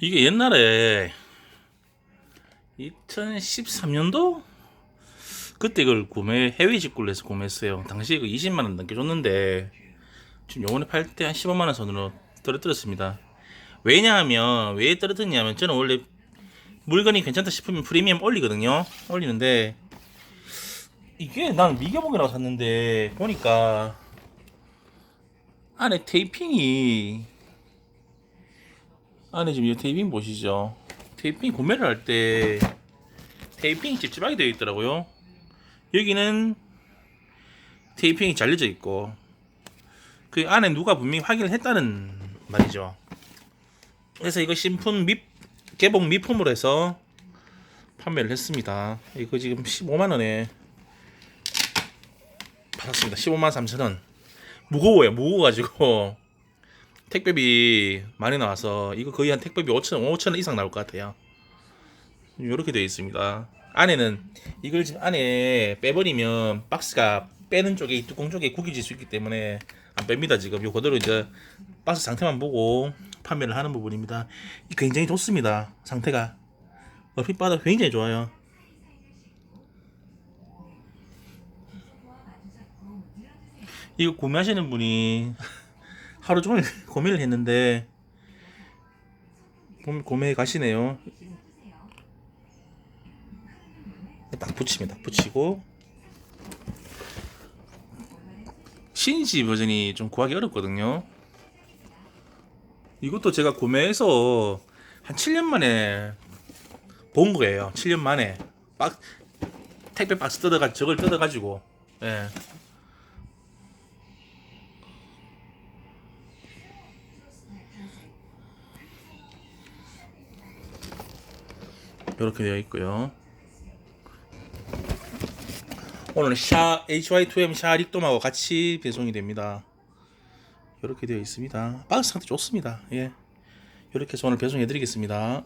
이게 옛날에 2013년도 그때 그걸 구매 해외 직구를 해서 구매했어요. 당시에 그 20만 원 넘게 줬는데 지금 요번에 팔 때 한 15만 원 선으로 떨어뜨렸습니다. 왜냐하면 왜 떨어뜨렸냐면 저는 원래 물건이 괜찮다 싶으면 프리미엄 올리거든요. 올리는데 이게 난 미개봉이라고 샀는데 보니까 안에 테이핑이 안에 지금 이 테이핑 보시죠. 테이핑 구매를 할 때 테이핑이 찝찝하게 되어 있더라고요. 여기는 테이핑이 잘려져 있고 그 안에 누가 분명히 확인을 했다는 말이죠. 그래서 이거 신품 미 개봉 미품으로 해서 판매를 했습니다. 이거 지금 15만 원에 받았습니다. 15만 3천 원. 무거워요. 무거워가지고 택배비 많이 나와서 이거 거의 한 택배비 5천 원, 5천 원 이상 나올 것 같아요. 이렇게 되어 있습니다. 안에는 이걸 지금 안에 빼버리면 박스가 빼는 쪽에 이 뚜껑 쪽에 구겨질 수 있기 때문에 안 뺍니다. 지금 요 그대로 이제 박스 상태만 보고 판매를 하는 부분입니다. 이 굉장히 좋습니다. 상태가 얼핏 봐도 굉장히 좋아요. 이거 구매하시는 분이 하루 종일 고민을 했는데 구- 구매해 가시네요. 딱 붙입니다. 붙이고 신지 버전이 좀 구하기 어렵거든요. 이것도 제가 구매해서 한 7년 만에 본 거예요. 7년 만에 박 택배 박스 뜯어가 저걸 뜯어가지고 예. 이렇게 되어 있고요. 오늘 샤 HY2M 샤 릭돔하고 같이 배송이 됩니다. 이렇게 되어 있습니다. 박스 상태 좋습니다. 예. 이렇게 해서 오늘 배송해 드리겠습니다.